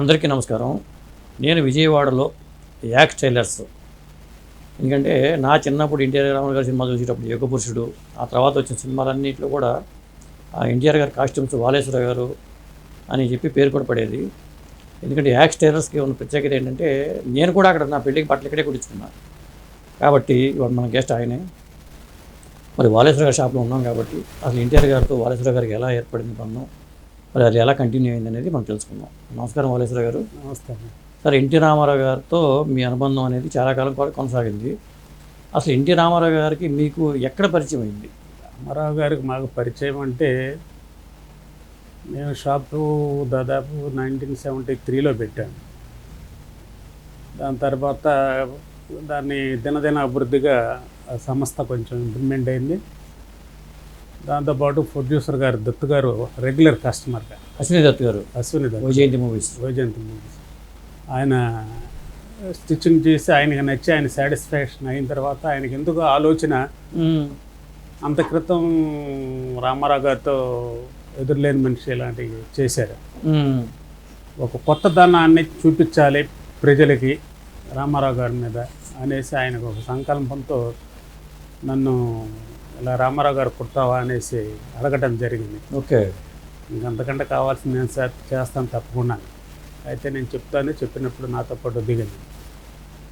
అందరికీ నమస్కారం. నేను విజయవాడలో యాక్స్ టైలర్స్. ఎందుకంటే నా చిన్నప్పుడు ఎన్టీఆర్ రామన్ గారి సినిమా చూసేటప్పుడు యోగపురుషుడు ఆ తర్వాత వచ్చిన సినిమాలన్నింటిలో కూడా ఆ ఎన్టీఆర్ గారి కాస్ట్యూమ్స్ వాలేశ్వర గారు అని చెప్పి పేరు కూడా పడేది. ఎందుకంటే యాక్స్ టైలర్స్కి ఉన్న ప్రత్యేకత ఏంటంటే నేను కూడా అక్కడ నా పెళ్ళికి బట్టలు ఇక్కడే కుట్టించుకున్నా. కాబట్టి ఇవాళ మన గెస్ట్ ఆయనే. మరి వాలేశ్వర గారి షాప్లో ఉన్నాం కాబట్టి అసలు ఎన్టీఆర్ గారితో వాలేశ్వర గారికి ఎలా ఏర్పడింది బంధం? మరి అది ఎలా కంటిన్యూ అయింది అనేది మనం తెలుసుకుందాం. నమస్కారం వాలేశ్వర గారు. నమస్తే సార్ ఎన్టీ రామారావు గారితో మీ అనుబంధం అనేది చాలా కాలం కొనసాగింది. అసలు ఎన్టీ రామారావు గారికి మీకు ఎక్కడ పరిచయం అయింది? రామారావు గారికి మాకు పరిచయం అంటే నేను షాపు దాదాపు నైన్టీన్ సెవెంటీ త్రీలో పెట్టాను దాని తర్వాత దాన్ని దినదిన అభివృద్ధిగా సంస్థ కొంచెం ఇంప్రూవ్మెంట్ అయింది. దాంతోపాటు ప్రొడ్యూసర్ గారు దత్తు గారు రెగ్యులర్ కస్టమర్గా అశ్విని దత్ గారు. అశ్విని దత్తు వైజయంతి మూవీస్ వైజయంతి మూవీస్ ఆయన స్టిచ్చింగ్ చేసి ఆయనకి నచ్చి ఆయన సాటిస్ఫాక్షన్ అయిన తర్వాత ఆయనకి ఎందుకు ఆలోచన? అంత క్రితం రామారావు గారితో ఎదురులేని మనిషి ఇలాంటివి చేశారు. ఒక కొత్త దానాన్ని చూపించాలి ప్రజలకి రామారావు గారి మీద అనేసి ఆయనకు ఒక సంకల్పంతో నన్ను ఇలా రామారావు గారు కుడతావా అనేసి అడగటం జరిగింది. ఓకే. ఇంకంతకంటే కావాల్సింది నేను సార్? చేస్తాను తప్పకుండా. అయితే నేను చెప్తాను చెప్పినప్పుడు నాతో పాటు దిగింది.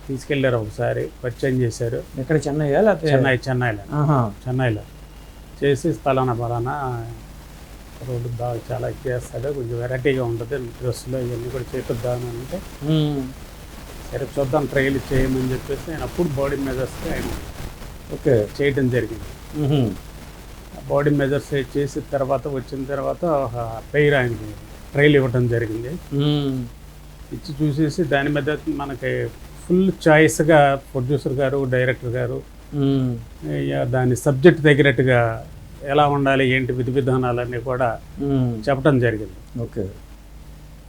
తీసుకెళ్ళారు ఒకసారి పరిచయం చేశారు. ఎక్కడ చెన్నయ్యా లేకపోతే? చెన్నై చెన్నైలో. చెన్నైలో. చేసి ఫలానా ఫలానా రోడ్డు బాగా చాలా చేస్తాడు కొంచెం వెరైటీగా ఉంటుంది డ్రెస్సులో ఇవన్నీ కూడా చేపిద్దామని అంటే. సరే చూద్దాం ట్రైల్ చేయమని చెప్పేసి ఆయన అప్పుడు బాడీ మెజర్స్ ఆయన ఓకే చేయడం జరిగింది. బాడీ మెజర్స్ చేసిన తర్వాత వచ్చిన తర్వాత ఒక పెయిర్ ఆయనకి ట్రైల్ ఇవ్వడం జరిగింది. ఇచ్చి చూసేసి దాని మీద మనకి ఫుల్ చాయిస్గా ప్రొడ్యూసర్ గారు డైరెక్టర్ గారు దాని సబ్జెక్ట్ తగినట్టుగా ఎలా ఉండాలి ఏంటి విధి విధానాలన్నీ కూడా. చెప్పడం జరిగింది ఓకే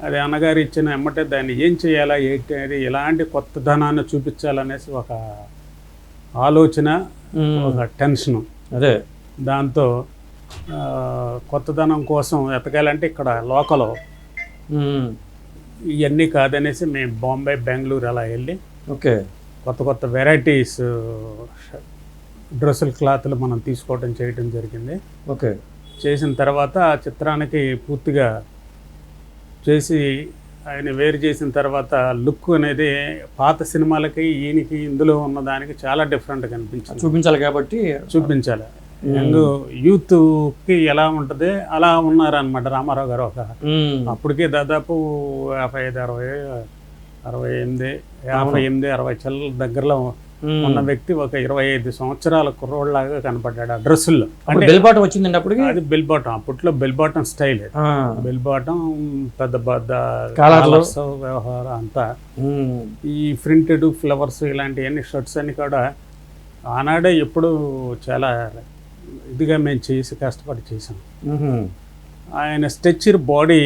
అది అన్నగారు ఇచ్చిన ఎమ్మటే దాన్ని ఏం చేయాలా ఏంటి అనేది ఎలాంటి కొత్త ధనాన్ని చూపించాలనేసి ఒక ఆలోచన. ఒక టెన్షను. అదే దాంతో కొత్తదనం కోసం ఎతకాలంటే ఇక్కడ లోకల్. ఇవన్నీ కాదనేసి మేము బాంబే బెంగళూరు అలా వెళ్ళి ఓకే. కొత్త కొత్త వెరైటీస్ డ్రెస్సుల క్లాత్లు మనం తీసుకోవడం చేయడం జరిగింది. ఓకే. చేసిన తర్వాత ఆ చిత్రానికి పూర్తిగా చేసి ఆయన వేరు చేసిన తర్వాత లుక్ అనేది పాత సినిమాలకి ఈయనకి ఇందులో ఉన్న దానికి చాలా డిఫరెంట్ కనిపించింది చూపించాలి కాబట్టి చూపించాలి యంగ్ యూత్కి ఎలా ఉంటుంది అలా ఉన్నారనమాట రామారావు గారు ఒక. అప్పటికే దాదాపు యాభై ఐదు అరవై అరవై ఎనిమిది యాభై ఎనిమిది అరవై చెల్ల దగ్గరలో. ఉన్న వ్యక్తి ఒక ఇరవై ఐదు సంవత్సరాల కుర్రోళ్ళలాగా కనపడ్డాడు ఆ డ్రెస్సుల్లో అప్పుడు బెల్బాటం వచ్చిందండి అప్పటికి అది బెల్ బాటం అప్పట్లో bell bottom style. Bell bottom పెద్ద పెద్ద. కాలర్స్ వ్యవహారం అంతా. ఈ ప్రింటెడ్ ఫ్లవర్స్ ఇలాంటివన్నీ షర్ట్స్ అన్ని కూడా ఆనాడే ఎప్పుడు చాలా ఇదిగా మేము చేసి కష్టపడి చేసాం. ఆయన స్ట్రెచ్చర్ బాడీ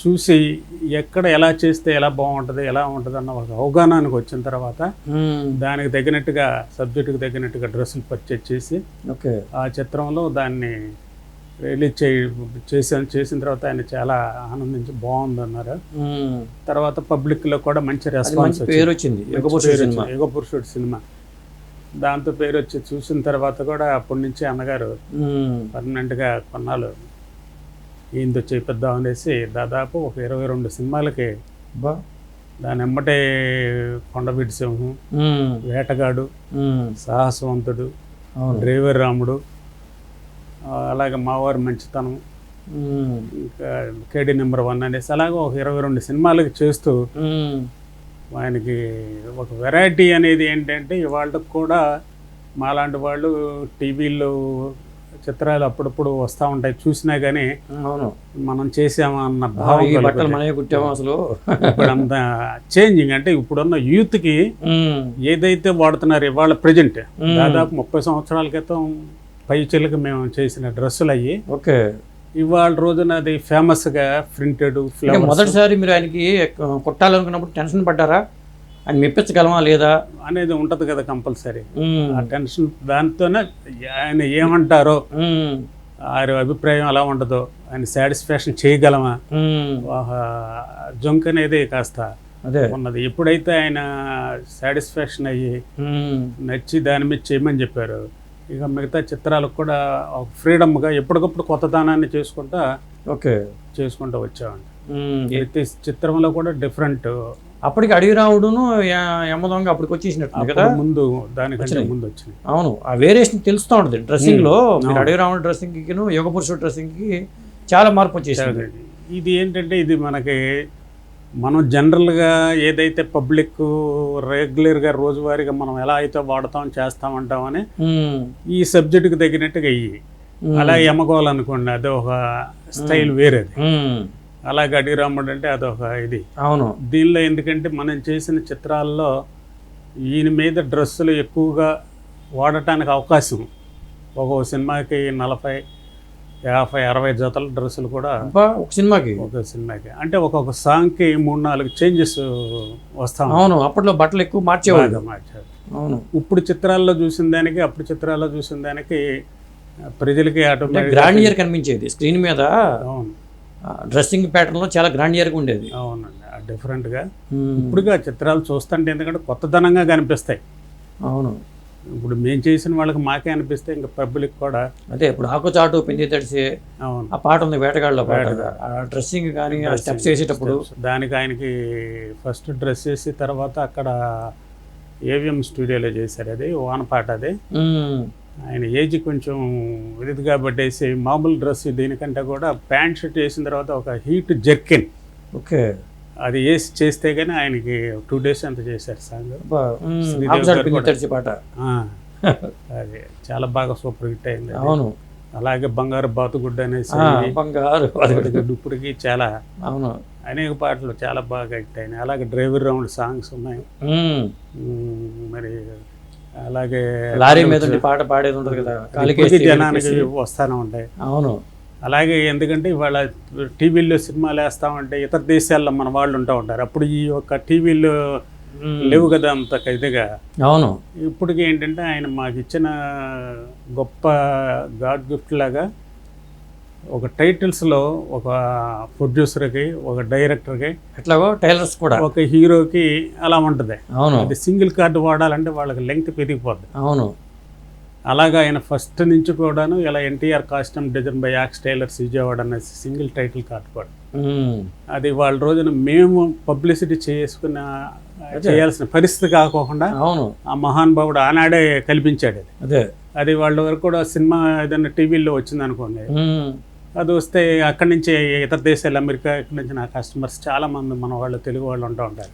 చూసి ఎక్కడ ఎలా చేస్తే ఎలా బాగుంటుంది ఎలా ఉంటుంది అన్న ఒక అవగాహనకు వచ్చిన తర్వాత. దానికి తగినట్టుగా సబ్జెక్టుకి తగినట్టుగా డ్రెస్సులు పర్చేజ్ చేసి ఓకే ఆ చిత్రంలో దాన్ని రిలీజ్ చేయ చేసాను చేసిన తర్వాత ఆయన చాలా ఆనందించి బాగుంది అన్నారు మ్మ్. తర్వాత పబ్లిక్లో కూడా మంచి రెస్పాన్స్ పేరు వచ్చింది యుగపురుషుడు సినిమా యుగ పురుషుడు సినిమా దాంతో పేరు వచ్చి చూసిన తర్వాత కూడా అప్పటి నుంచి అన్నగారు. పర్మనెంట్గా కొన్నాళ్ళు ఈయనతో చేపిద్దాం అనేసి దాదాపు ఒక ఇరవై రెండు సినిమాలకి బా దాని ఎమ్మటే కొండవీటి సింహం. వేటగాడు. సాహసవంతుడు డ్రైవర్ రాముడు అలాగే మావారి మంచితనం. ఇంకా కేడీ నెంబర్ వన్ అనేసి అలాగే ఒక ఇరవై రెండు సినిమాలకి చేస్తూ. ఆయనకి ఒక వెరైటీ అనేది ఏంటంటే ఇవాళ కూడా మాలాంటి వాళ్ళు టీవీల్లో చిత్రాలు అప్పుడప్పుడు వస్తూ ఉంటాయి చూసినా కానీ అవును మనం చేసామా అన్న భావం ఈ బట్టలు. మనమే కుట్టాము అసలు ఇప్పుడు అంత చేంజింగ్ అంటే ఇప్పుడున్న యూత్కి. ఏదైతే వాడుతున్నారు ఇవాళ ప్రజెంట్. దాదాపు ముప్పై సంవత్సరాల క్రితం పై చిలుక మేము చేసిన డ్రెస్సులు అయ్యి ఓకే ఇవాళ రోజున అది ఫేమస్గా ప్రింటెడ్ మొదటిసారి మీరు ఆయనకి కుట్టాలనుకున్నప్పుడు టెన్షన్ పడ్డారా ఆయన మెప్పించగలమా లేదా? అనేది ఉంటుంది కదా కంపల్సరీ. ఆ టెన్షన్ దాంతోనే ఆయన ఏమంటారో. ఆయన అభిప్రాయం ఎలా ఉండదో ఆయన సాటిస్ఫాక్షన్ చేయగలమా? జంక్ అనేది కాస్త అదే. ఉన్నది. ఎప్పుడైతే ఆయన సాటిస్ఫాక్షన్ అయ్యి నచ్చి దాని మీద చేయమని చెప్పారు ఇక మిగతా చిత్రాలకు కూడా ఒక ఫ్రీడమ్గా ఎప్పటికప్పుడు కొత్తదనాన్ని చేసుకుంటా ఓకే. చేసుకుంటూ వచ్చామండి. ప్రతి చిత్రంలో కూడా డిఫరెంట్ అప్పటికి అడవి రావుడును యమదొంగ అప్పటికి వచ్చేసినట్టు కదా? ముందు దానికంటే. ముందు వచ్చింది అవును ఆ వేరియేషన్ తెలుస్తూ ఉంటుంది. డ్రెస్సింగ్లో ఉమ్, మీరు. అడవి రావుడు డ్రెస్సింగ్కి యుగ పురుషుడు డ్రెస్సింగ్కి చాలా మార్పు వచ్చేసింది. ఇది ఏంటంటే ఇది మనకి మనం జనరల్గా ఏదైతే పబ్లిక్ రెగ్యులర్గా రోజువారీగా మనం ఎలా అయితే వాడతాం చేస్తాం అంటామని ఈ సబ్జెక్టుకి తగినట్టుగా ఉమ్, అలా ఎమ్మకోవాలనుకోండి అది ఒక స్టైల్ వేరేది. అలాగే అడిగిరాముడు అంటే అదొక ఇది. అవును. దీనిలో ఎందుకంటే మనం చేసిన చిత్రాల్లో ఈయన మీద డ్రెస్సులు ఎక్కువగా వాడటానికి అవకాశం. ఒక సినిమాకి నలభై యాభై అరవై జతల డ్రెస్సులు కూడా ఒక సినిమాకి? ఒక సినిమాకి. అంటే ఒక్కొక్క సాంగ్కి మూడు నాలుగు చేంజెస్ వస్తాం అవును అప్పట్లో బట్టలు ఎక్కువ మార్చేవాళ్ళు. బాగా మార్చారు అవును. ఇప్పుడు చిత్రాల్లో చూసిన దానికి అప్పుడు చిత్రాల్లో చూసిన దానికి ప్రజలకి ఆటోమేటిక్ గ్రాండియర్ కనిపించేది. స్క్రీన్ మీద అవును. డ్రెస్సింగ్ ప్యాటర్న్లో చాలా గ్రాండియర్గా ఉండేది. అవునండి. డిఫరెంట్గా ఇప్పుడుగా చిత్రాలు చూస్తుంటే ఎందుకంటే కొత్తదనంగా కనిపిస్తాయి. అవును. ఇప్పుడు మేము చేసిన వాళ్ళకి మాకే అనిపిస్తే ఇంకా పబ్లిక్ కూడా అదే ఇప్పుడు ఆకు చాటు పెంచి తడిసి అవును. ఆ పాట ఉంది వేటగాళ్ళలో పాట. ఆ డ్రెస్సింగ్ కానీ ఆ స్టెప్స్ వేసేటప్పుడు దానికి ఆయనకి ఫస్ట్ డ్రెస్ చేసి తర్వాత అక్కడ ఏవిఎం స్టూడియోలో చేశారు. అది వానపాట అది. ఉమ్, ఆయన ఏజ్ కొంచెం ఇదిగా పట్టేసి మామూలు డ్రెస్ దీనికంటే కూడా ప్యాంట్ షర్ట్ వేసిన తర్వాత ఒక హీట్ జర్కిన్. ఓకే. అది వేసి చేస్తే కానీ ఆయనకి టూ డేస్ అంత చేశారు సాంగ్ పాట. అది చాలా బాగా సూపర్ హిట్ అయింది. అవును. అలాగే బంగారు బాతుగుడ్డ అనేసి బంగారు ఇప్పటికి చాలా అవును. అనేక పాటలు చాలా బాగా హిట్ అయినాయి. అలాగే డ్రైవర్ రౌండ్ సాంగ్స్ ఉన్నాయి. మరి అలాగే లారీ మీద పాట పాడేది ఉంటుంది కదా. కాలికేసి జనానికి. వస్తానే ఉంటాయి. అవును. అలాగే ఎందుకంటే ఇవాళ టీవీల్లో సినిమాలు వేస్తామంటే ఇతర దేశాల్లో మన వాళ్ళు ఉంటూ ఉంటారు. అప్పుడు ఈ యొక్క టీవీలు లేవు కదా అంత ఇదిగా. అవును. ఇప్పటికి ఏంటంటే ఆయన మాకు ఇచ్చిన గొప్ప గాడ్ గిఫ్ట్ లాగా ఒక టైటిల్స్లో ఒక ప్రొడ్యూసర్కి ఒక డైరెక్టర్కి ఎట్లాగో టైలర్స్ కూడా. ఒక హీరోకి అలా ఉంటుంది. అవును. అది సింగిల్ కార్డు వాడాలంటే వాళ్ళకి లెంగ్త్ పెరిగిపోద్ది. అవును. అలాగా ఆయన ఫస్ట్ నుంచి కూడాను ఇలా ఎన్టీఆర్ కాస్ట్యూమ్ డిజైన్ బై యాక్స్ టైలర్స్ విజయవాడ అనేసి సింగిల్ టైటిల్ కార్డు కూడా. అది వాళ్ళ రోజున మేము పబ్లిసిటీ చేసుకున్న చేయాల్సిన పరిస్థితి కాకోకుండా అవును. ఆ మహానుభావుడు ఆనాడే కల్పించాడు అది. అదే. వాళ్ళ వరకు కూడా సినిమా ఏదైనా టీవీలో వచ్చింది అనుకోండి అది వస్తే అక్కడి నుంచి ఇతర దేశాలు అమెరికా ఇక్కడి నుంచి నా కస్టమర్స్ చాలా మంది మన వాళ్ళు తెలుగు వాళ్ళు ఉంటూ ఉంటారు.